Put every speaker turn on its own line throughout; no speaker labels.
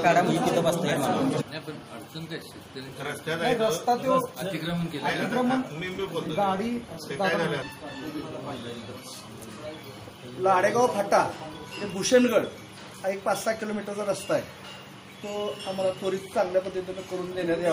काढा म्हणजे तिथं बसता येईल मला
नाही पण अडचण काय शेतकरी
रस्त्यात आहे
रस्ता तो
अतिक्रमण केलं
अतिक्रमण
मी मी बोलतो
गाडी
ते काय झालं
लाडेगाव फाटा ते भूषणगड हा एक पाच सहा किलोमीटरचा रस्ता आहे. तो आम्हाला त्वरित चांगल्या पद्धतीनं करून देण्यात यावा.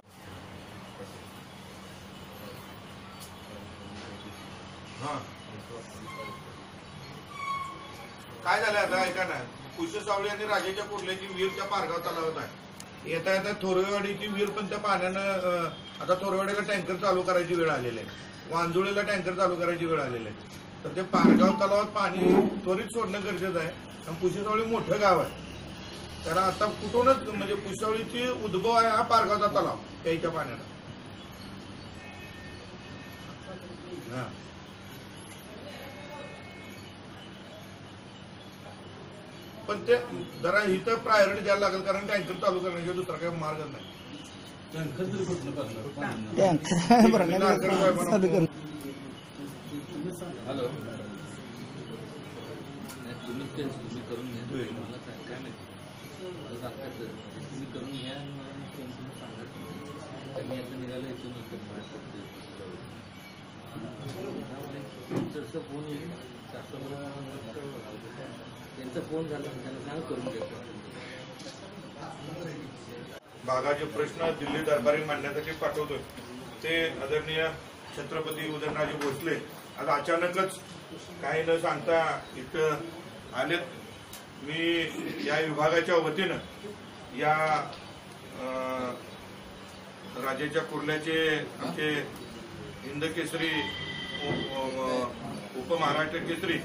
काय झालं आता? ऐका ना. कुशल सावळे आणि राजाच्या कुर्ल्याची विहीर त्या पारगाव तलावत आहे. येता येता थोरवेवाडीची विहीर पण त्या पाण्यानं आता थोरवेवाडीला टँकर चालू करायची वेळ आलेली आहे. वांजुळेला टँकर चालू करायची वेळ आलेली आहे. तर ते पारगाव तलावात पाणी त्वरित सोडणं गरजेचं आहे. पुशेसावळी मोठं गाव आहे. त्याला आता कुठूनच म्हणजे पुशेसावळीची उद्भव आहे हा पारगावचा तलाव प्यायच्या पाण्यानं. हा. पण ते जरा इथं प्रायोरिटी द्यायला लागेल कारण टँकर चालू करण्याशिवाय दुसरा काही मार्ग नाही. Tanker
hello. नाही तुम्ही ते तुम्ही करून घ्या. मला काय काय माहिती? मला सांगतात तुम्ही करून घ्या आणि मला फोन करून सांगा मी आता निघालो इथून त्यांचा फोन येईल. त्यांचा फोन झाला त्यांना सांग करून घ्या
भागाचे प्रश्न दिल्ली दरबारी मांडण्यासाठी पाठवतोय. ते आदरणीय छत्रपती उदयनराजे भोसले आज अचानकच काही न सांगता इथं आलेत. मी या विभागाच्या वतीनं या राजेच्या कुर्ल्याचे आमचे हिंदकेसरी उप- उपमहाराष्ट्र केसरी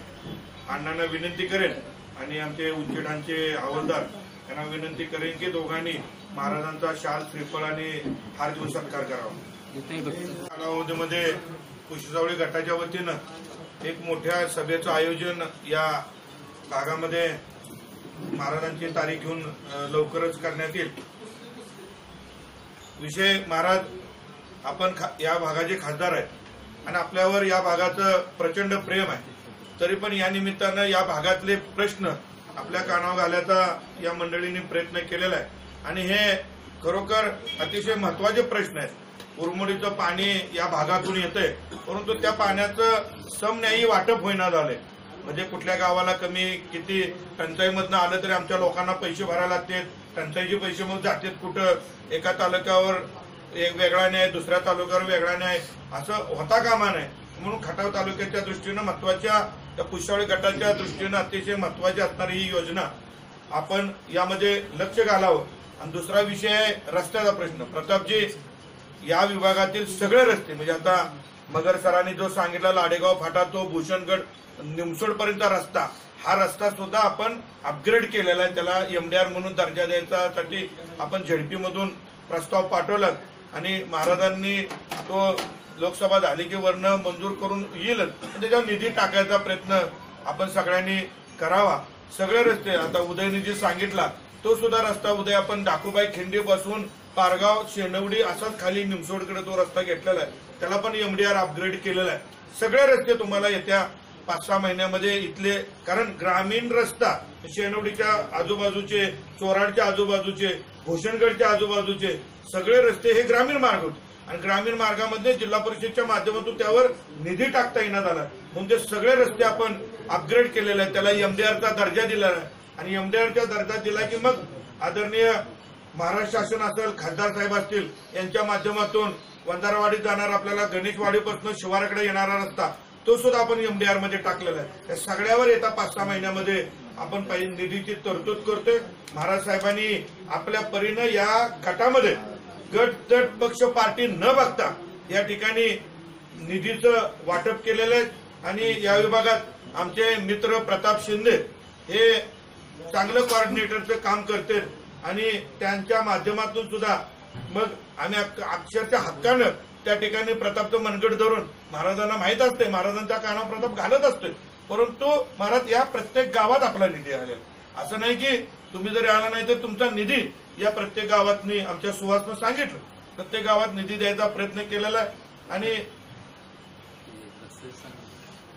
अण्णांना विनंती करेन आणि आमचे उंचेडांचे हवालदार यांना विनंती करेन की दोघांनी महाराजांचा शाल श्रीफळ आणि हार देऊन सत्कार करावा. कालावधीमध्ये कुशसावळी गटाच्या वतीनं एक मोठ्या सभेचं आयोजन या भागामध्ये महाराजांची तारीख घेऊन लवकरच करण्यात येईल. विषय महाराज आपण खा- या भागाचे खासदार आहेत आणि आपल्यावर या भागाचं प्रचंड प्रेम आहे. तरी पण या निमित्तानं या भागातले प्रश्न आपल्या कानावर घालायचा या मंडळींनी प्रयत्न केलेला आहे. आणि हे खरोखर अतिशय महत्त्वाचे प्रश्न आहेत. उरमुडीचं पाणी या भागातून येतंय परंतु त्या पाण्याचं समन्यायी वाटप होईना झालंय. म्हणजे कुठल्या गावाला कमी किती टंचाईमधनं आलं तरी आमच्या लोकांना पैसे भरायला लागतात टंचाईचे पैसे मग जातात कुठं? एका तालुक्यावर एक वेगळा न्याय दुसऱ्या तालुक्यावर वेगळा न्याय. असं होता कामा नये. म्हणून खटाव तालुक्याच्या दृष्टीनं महत्त्वाच्या त्या पुष्यावळी गटाच्या दृष्टीनं अतिशय महत्वाची असणारी ही योजना आपण यामध्ये लक्ष घालावं. आणि दुसरा विषय आहे रस्त्याचा प्रश्न. प्रतापजी या विभागातील सगळे रस्ते म्हणजे आता मगर सरांनी जो सांगितला लाडेगाव फाटा तो भूषणगड निमसोड पर्यंत रस्ता. हा रस्ता सुद्धा आपण अपग्रेड केलेला आहे. त्याला एमडीआर म्हणून दर्जा द्यायच्यासाठी आपण झेडपीमधून प्रस्ताव पाठवला. आणि महाराजांनी तो लोकसभा झाली की वर्ण मंजूर करून येईलच त्याच्यावर निधी टाकायचा प्रयत्न आपण सगळ्यांनी करावा. सगळे रस्ते आता उदयनिधी सांगितला तो सुद्धा रस्ता उदय आपण डाकूबाई खिंडी पासून पारगाव शेणवडी असाच खाली निमसोडकडे तो रस्ता घेतलेला आहे. त्याला पण एमडीआर अपग्रेड केलेलं आहे. सगळे रस्ते तुम्हाला येत्या पाच सहा महिन्यामध्ये इथले कारण ग्रामीण रस्ता शेणवडीच्या आजूबाजूचे चोराडच्या आजूबाजूचे भूषणगडच्या आजूबाजूचे सगळे रस्ते हे ग्रामीण मार्ग होते. आणि ग्रामीण मार्गामध्ये जिल्हा परिषदच्या माध्यमातून त्यावर निधी टाकता येण्यात आला. म्हणून ते सगळे रस्ते आपण अपग्रेड केलेले आहेत. त्याला एमडीआरचा दर्जा दिलेला आहे. आणि एमडीआरचा दर्जा दिला की मग आदरणीय महाराष्ट्र शासन असेल खासदार साहेब असतील यांच्या माध्यमातून वंजारवाडीत जाणार आपल्याला गणेशवाडीपासून शिवाराकडे येणारा रस्ता तो सुद्धा आपण एमडीआरमध्ये टाकलेला आहे. त्या सगळ्यावर येत्या पाच सहा महिन्यामध्ये आपण पाहिजे निधीची तरतूद करतोय. महाराज साहेबांनी आपल्या परीनं या गटामध्ये गट तट पक्ष पार्टी न बघता या ठिकाणी निधीचं वाटप केलेलं आहे. आणि या विभागात आमचे मित्र प्रताप शिंदे हे चांगलं कॉर्डिनेटरचं काम करते आणि त्यांच्या माध्यमातून सुद्धा मग आम्ही अक- अक्षरशः हक्कानं त्या ठिकाणी प्रतापचं मनगट धरून महाराजांना माहीत असते महाराजांच्या कानावर प्रताप घालत असतोय. परंतु महाराज या प्रत्येक गावात आपला निधी आलेला असं नाही की तुम्ही जरी आला नाही तर तुमचा निधी या प्रत्येक गावातनी आमच्या सुहासनं सांगितलं. प्रत्येक गावात निधी द्यायचा प्रयत्न केलेला आहे. आणि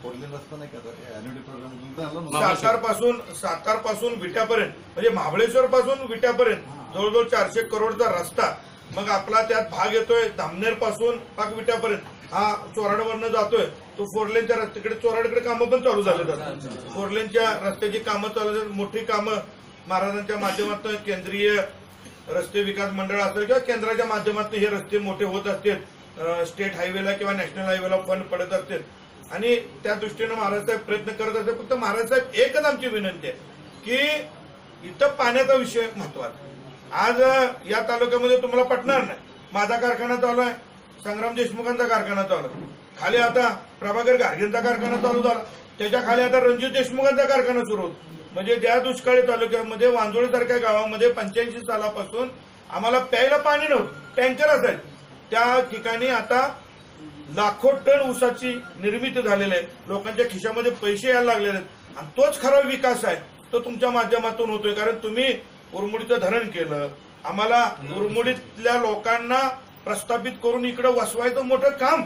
फोडलेला रस्ता नाही का? अॅन्युटी प्रोग्राम तुमचा आला ना
सातारपासून सातारपासून विट्यापर्यंत. म्हणजे महाबळेश्वर पासून विट्यापर्यंत जवळजवळ चारशे करोडचा रस्ता. मग आपला त्यात भाग येतोय धामनेरपासून पाक विट्यापर्यंत. हा चोराडवरनं जातोय. तो फोरलेनच्या रस्त्याकडे चोराडकडे कामं पण चालू झाले जातात फोरलेनच्या रस्त्याची कामं चालू झाली मोठी कामं महाराजांच्या माध्यमातून केंद्रीय रस्ते विकास मंडळ असेल किंवा केंद्राच्या माध्यमातून हे रस्ते मोठे होत असतील स्टेट हायवेला किंवा नॅशनल हायवेला फंड पडत असतील. आणि त्या दृष्टीनं महाराज साहेब प्रयत्न करत असतील फक्त महाराज साहेब एकच आमची विनंती आहे की इथं पाण्याचा विषय महत्त्वाचा आज या तालुक्यामध्ये तुम्हाला पटणार नाही. माझा कारखाना चालू आहे. संग्राम देशमुखांचा कारखाना चालू आहे. खाली आता प्रभाकर गार्गेंचा कारखाना चालू झाला. त्याच्याखाली आता रणजित देशमुखांचा कारखाना सुरू होतो. म्हणजे त्या दुष्काळी तालुक्यामध्ये वांजोळी सारख्या गावामध्ये पंच्याऐंशी सालापासून आम्हाला प्यायला पाणी नव्हतं. टँकर असायचं. त्या ठिकाणी आता लाखो टन ऊसाची निर्मिती झालेली आहे लोकांच्या खिशामध्ये पैसे यायला लागलेले आहेत आणि तोच खरा विकास आहे तो तुमच्या माध्यमातून होतोय. कारण तुम्ही उरमुडीचं धरण केलं आम्हाला उरमुडीतल्या लोकांना प्रस्थापित करून इकडे वसवायचं मोठं काम.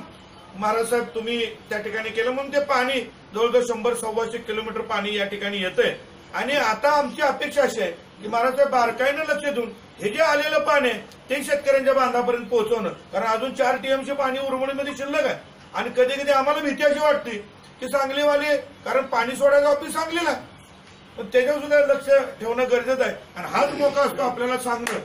महाराज साहेब तुम्ही त्या ठिकाणी केलं म्हणून ते पाणी जवळजवळ शंभर सव्वाशे किलोमीटर पाणी या ठिकाणी येतंय. आणि आता आमची अपेक्षा अशी आहे की साहेब बारकाईनं लक्ष देऊन हे जे आलेलं पाणी आहे ते शेतकऱ्यांच्या बांधापर्यंत पोहोचवणं. कारण अजून चार टीएमचे पाणी उरमडीमध्ये शिल्लक आहे. आणि कधी कधी आम्हाला भीती अशी वाटते की सांगलीवाले कारण पाणी सोडायचं ऑफिस सांगलीला. पण त्याच्यावर सुद्धा लक्ष ठेवणं गरजेचं आहे. आणि हाच मोका असतो आपल्याला सांगणं.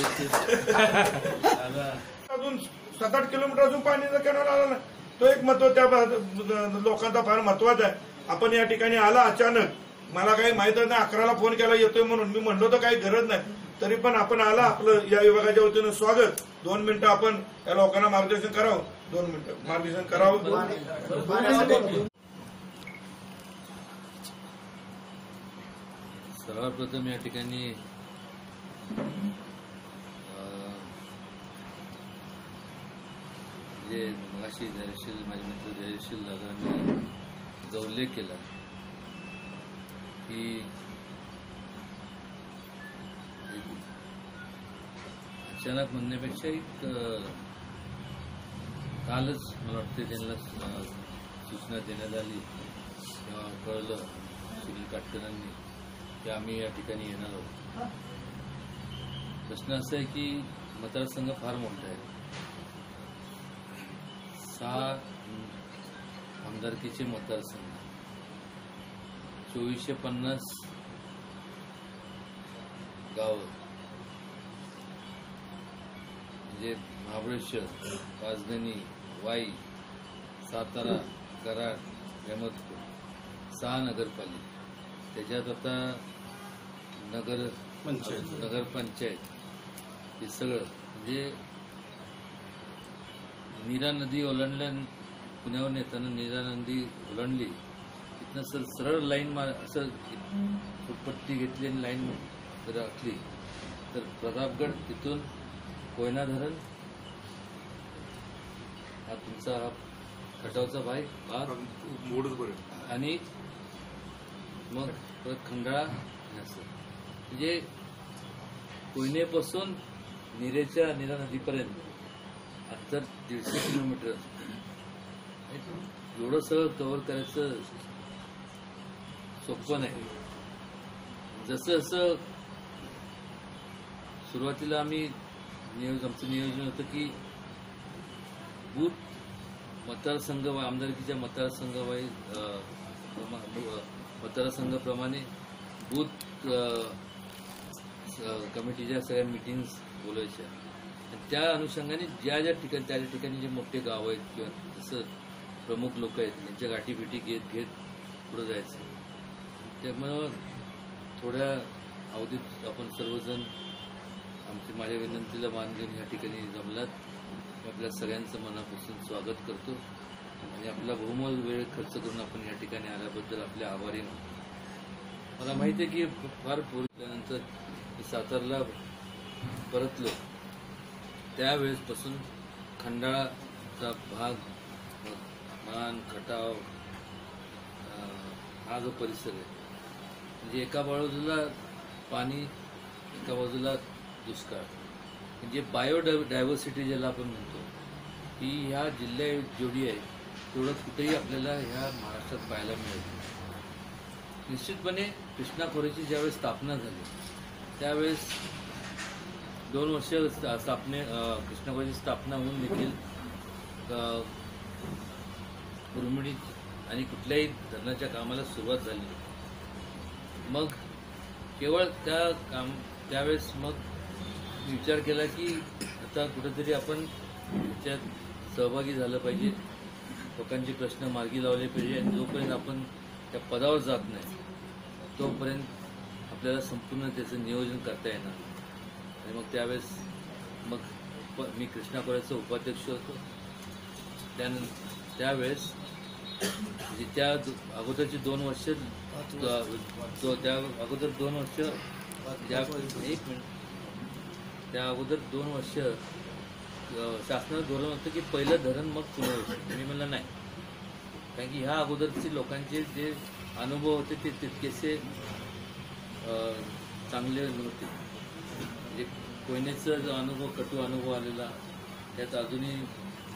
अजून सात आठ किलोमीटर अजून पाणीचा कॅनल आला नाही. तो एक महत्त्व त्या लोकांचा फार महत्त्वाचा आहे. आपण या ठिकाणी आला अचानक. मला काही माहीत नाही अकराला फोन केला येतोय म्हणून. मी म्हणलो तर काही गरज नाही. तरी पण आपण आला आपलं या विभागाच्या वतीनं स्वागत. दोन मिनिटं आपण या लोकांना मार्गदर्शन करावं. दोन मिनिटं. मार्गदर्शन करावं.
सर्वप्रथम या ठिकाणी जे मगाशी धैर्यशील माझे मित्र धैर्यशील दादांनी जो उल्लेख केला की अचानक म्हणण्यापेक्षा एक कालच मला वाटते त्यांना सूचना देण्यात आली तेव्हा कळलं सुनील काटकरांनी की आम्ही या ठिकाणी येणार आहोत. प्रश्न असा आहे की मतदारसंघ फार मोठा आहे. सहा आमदारकीचे मतदारसंघ. चोवीसशे पन्नास गाव. म्हणजे महाबळेश्वर पाचगणी वाई सातारा कराड अहमदपूर सहा नगरपालिका. त्याच्यात आता नगर नगरपंचायत. हे सगळं. म्हणजे नीरा नदी ओलांडल्या पुण्यावर येताना नीरा नदी ओलांडली तिथनं सर सरळ लाईन मा असं फुटपट्टी घेतली आणि लाईन जर आखली तर प्रतापगड तिथून कोयना धरण हा तुमचा हा खटावचा भाग हा आणि मग परत खंडाळा असं म्हणजे कोयनेपासून निरेच्या निरा नदीपर्यंत आता दीडशे किलोमीटर. एवढं सगळं कव्हर करायचं सोपं नाही. जसं जसं सुरुवातीला आम्ही नियोजन आमचं नियोजन होतं की बूथ मतदारसंघ आमदारकीच्या मतदारसंघ वाईज मतदारसंघाप्रमाणे बूथ कमिटीच्या सगळ्या मिटिंग्स बोलायच्या. त्या अनुषंगाने ज्या ज्या ठिकाणी त्या ज्या ठिकाणी जे मोठे गाव आहेत किंवा जसं प्रमुख लोक आहेत त्यांच्या गाठीभिटी घेत घेत पुढे जायचं. त्यामुळं थोड्या अवधीत आपण सर्वजण आमची माझ्या विनंतीला मान घेऊन या ठिकाणी जमलात. मी आपल्या सगळ्यांचं मनापासून स्वागत करतो. आणि आपला बहुमोल वेळ खर्च करून आपण या ठिकाणी आल्याबद्दल आपले आभारी मला माहिती आहे की फार पूर्वीनंतर मी सातारला परतलो. त्यावेळेसपासून खंडाळाचा भाग मान खटाव हा जो परिसर आहे. म्हणजे एका बाजूला पाणी एका बाजूला दुष्काळ. म्हणजे बायोडाय डायव्हर्सिटी ज्याला आपण म्हणतो ही ह्या जिल्ह्या जेवढी आहे तेवढं कुठेही आपल्याला ह्या महाराष्ट्रात पाहायला मिळत नाही. निश्चितपणे कृष्णा खोऱ्याची ज्यावेळेस स्थापना झाली त्यावेळेस दोन वर्ष स्थापने अं, कृष्णा खोऱ्याची स्थापना होऊन देखील अं, आणि कुठल्याही धरणाच्या कामाला सुरुवात झाली मग केवळ त्या काम त्यावेळेस मग मी विचार केला की आता कुठेतरी आपण त्याच्यात सहभागी झालं पाहिजे. लोकांचे प्रश्न मार्गी लावले पाहिजे आणि जोपर्यंत आपण त्या पदावर जात नाही तोपर्यंत आपल्याला संपूर्ण त्याचं नियोजन करता येणार आणि मग त्यावेळेस मग मी कृष्णा कॉलेजचा उपाध्यक्ष होतो. त्यानंतर त्यावेळेस म्हणजे त्या अगोदरची दोन वर्ष त्या अगोदर दोन वर्ष त्या एक मिनिट. त्या अगोदर दोन वर्ष शासनाचं धोरण होतं की पहिलं धरण मग पुनर्वसन मी म्हणलं नाही. कारण की ह्या अगोदरचे लोकांचे जे अनुभव होते ते तितकेसे चांगले नव्हते. म्हणजे कोयनेचा जो अनुभव कटू अनुभव आलेला त्यात अजूनही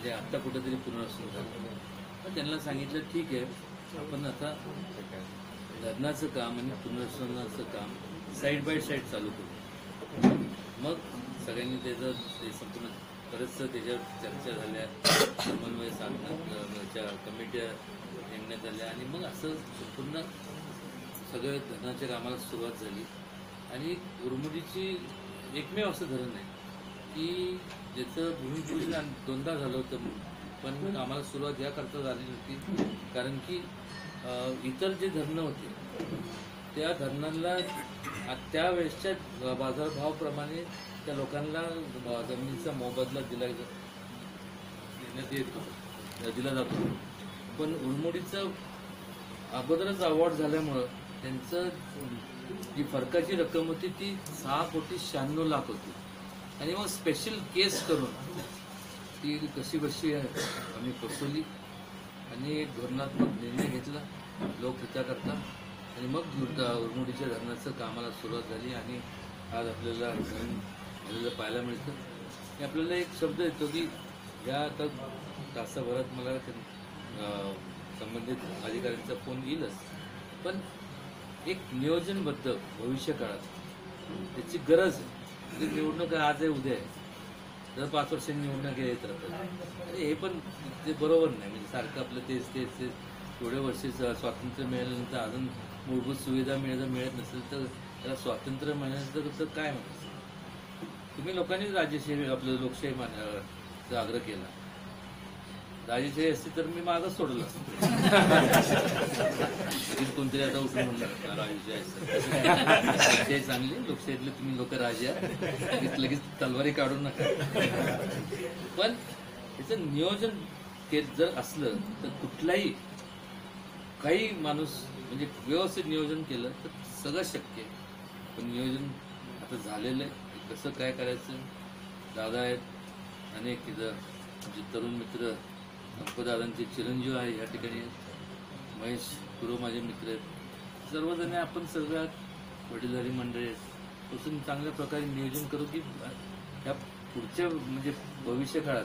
ते आत्ता कुठेतरी पुनर्वसन झालं. पण त्यांना सांगितलं ठीक आहे आपण आता धरणाचं काम आणि पुनर्वसनाचं काम साईड बाय साईड चालू करू. मग सगळ्यांनी त्याचं ते संपूर्ण बरंचसं त्याच्यावर चर्चा झाल्या समन्वय साधण्याच्या कमिट्या नेमण्यात आल्या आणि मग असं संपूर्ण सगळं धरणाच्या कामाला सुरुवात झाली. आणि उर्मुडीची एकमेव असं धरण आहे. की ज्याचं भूमिपूजन दोनदा झालं होतं पण आम्हाला सुरुवात याकरता झाली होती कारण की इतर जे धरणं होते त्या धरणांना आ- त्यावेळेसच्या बाजारभावाप्रमाणे त्या लोकांना जमिनीचा मोबदला दिला देण्यात येतो दिला जातो. पण उलमोडीचं अगोदरच अवॉर्ड झाल्यामुळं त्यांचं जी फरकाची रक्कम होती ती सहा कोटी शहाण्णव लाख होती. आणि मग स्पेशल केस करून ती कशी बशी आम्ही फसवली आणि एक धोरणात्मक निर्णय घेतला. लोकहिताकरता आणि मग दुर्गा उरमुडीच्या धरणाचं कामाला सुरुवात झाली आणि आज आपल्याला धरण झालेलं पाहायला मिळतं. आणि आपल्याला एक शब्द येतो की या आता तासाभरात मला संबंधित अधिकाऱ्यांचा फोन येईलच. पण एक नियोजनबद्ध भविष्यकाळात त्याची गरज आहे. की निवडणूक आज आहे उद्या आहे. दर पाच वर्षांनी निवडणूक येत राहतात. अरे हे पण ते बरोबर नाही. म्हणजे सारखं आपलं तेच तेच तेच. एवढे वर्ष स्वातंत्र्य मिळाल्यानंतर अजून मूलभूत सुविधा मिळत मिळत नसेल तर त्याला स्वातंत्र्य मिळाल्यानंतर तर काय म्हणायचं तुम्ही लोकांनी राज्यशाही आपलं लोकशाही मान आग्रह केला. राजेशाही असती तर मी मागं सोडलं. कोणतरी आता उठून म्हणलं राजेशाही असतं चांगली लोकशाहीतले तुम्ही लोक राजे आहात. लगेच लगेच तलवारी काढू नका. पण याचं नियोजन के जर असलं तर कुठलाही काही माणूस म्हणजे व्यवस्थित नियोजन केलं तर सगळं शक्य आहे. पण नियोजन आता झालेलं आहे. कसं काय करायचं? दादा आहेत अनेक तिथं आमचे म्हणजे तरुण मित्र संपदादांचे चिरंजीव आहे या ठिकाणी. महेश गुरु माझे मित्र आहेत. सर्वजण आपण सगळ्यात वडीलधारी मंडळी आहेत. पासून चांगल्या प्रकारे नियोजन करू की ह्या पुढच्या म्हणजे भविष्य काळात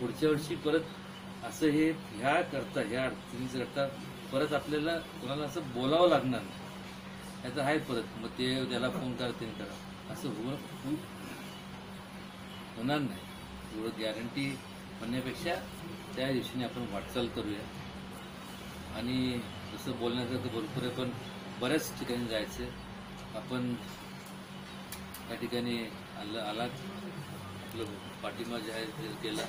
पुढच्या वर्षी परत असं हे ह्या करता ह्या अडचणीचं करता परत आपल्याला कोणाला असं बोलावं लागणार नाही. याचं आहे परत. मग ते त्याला फोन करा ते करा. असं होणार नाही. एवढं गॅरंटी म्हणण्यापेक्षा त्या दिवशीने आपण वाटचाल करूया. आणि जसं बोलण्याचं तर भरपूर आहे पण बऱ्याच ठिकाणी जायचं आपण त्या ठिकाणी आलं आलात. आपलं पाठिंबा जाहीर केला.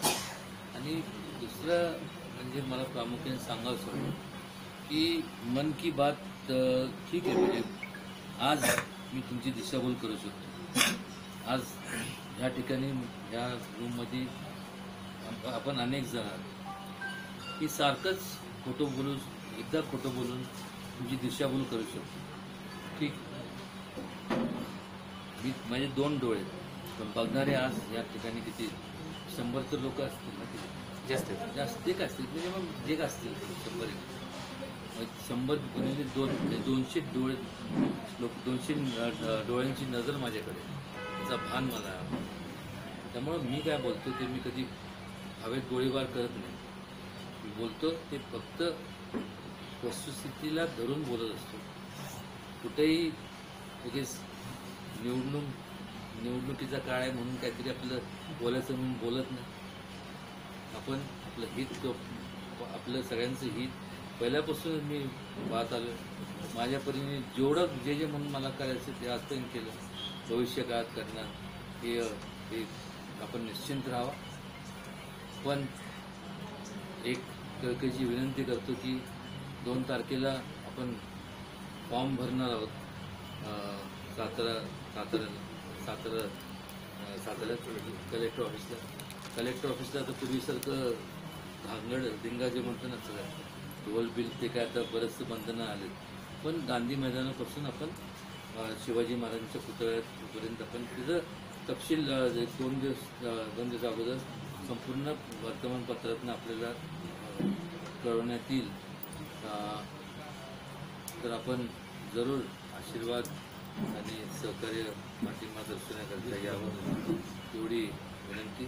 आणि दुसरं म्हणजे मला प्रामुख्याने सांगावंच वाटतं की मन की बात ठीक आहे. म्हणजे आज मी तुमची दिशाभूल करू शकतो. आज ह्या ठिकाणी ह्या रूममध्ये आपण अनेक जण आहात. की सारखंच खोटं बोलून एकदा खोटं बोलून तुमची दिशाभूल करू शकतो. ठीक? मी माझे दोन डोळे. पण बघणारे आज या ठिकाणी किती? शंभर तर लोक असतील ना किती
जास्त
जास्त एक असतील म्हणजे मग जे असतील शंभर एक. शंभर गुणिले दोन म्हणजे दोनशे डोळे लोक दोनशे डोळ्यांची नजर माझ्याकडे त्याचा भान मला. त्यामुळं मी काय बोलतो ते मी कधी हवेत गोळीबार करत नाही. बोलतो ते फक्त वस्तुस्थितीला धरून बोलत असतो. कुठेही लगेच निवडणूक निवडणुकीचा काळ आहे म्हणून काहीतरी आपलं बोलायचं म्हणून बोलत नाही. आपण आपलं हित आपलं सगळ्यांचं हित. पहिल्यापासून मी पाहत आलो माझ्या परीने जेवढं जे जे म्हणून मला करायचं ते आजपर्यंत केलं. भविष्य काळात करणार. हे हे आपण निश्चिंत राहावा. पण एक कळकळीची विनंती करतो की दोन तारखेला आपण फॉर्म भरणार आहोत. सातारा सातारा सातारा सातारा कलेक्टर ऑफिसला. कलेक्टर ऑफिसला आता पूर्वीसारखं धांगड दिंगा जे म्हणतो ना सगळं. टोल बिल ते काय आता बरेचसे बंधनं आलेत. पण गांधी मैदानापासून आपण शिवाजी महाराजांच्या पुतळ्यापर्यंत आपण तिथं तपशील दोन दिवस दोन दिवस अगोदर संपूर्ण वर्तमानपत्रातून आपल्याला कळवण्यात येईल तर आपण जरूर आशीर्वाद आणि सहकार्य पाठिंबा दर्शवण्याकरता यावं एवढी विनंती.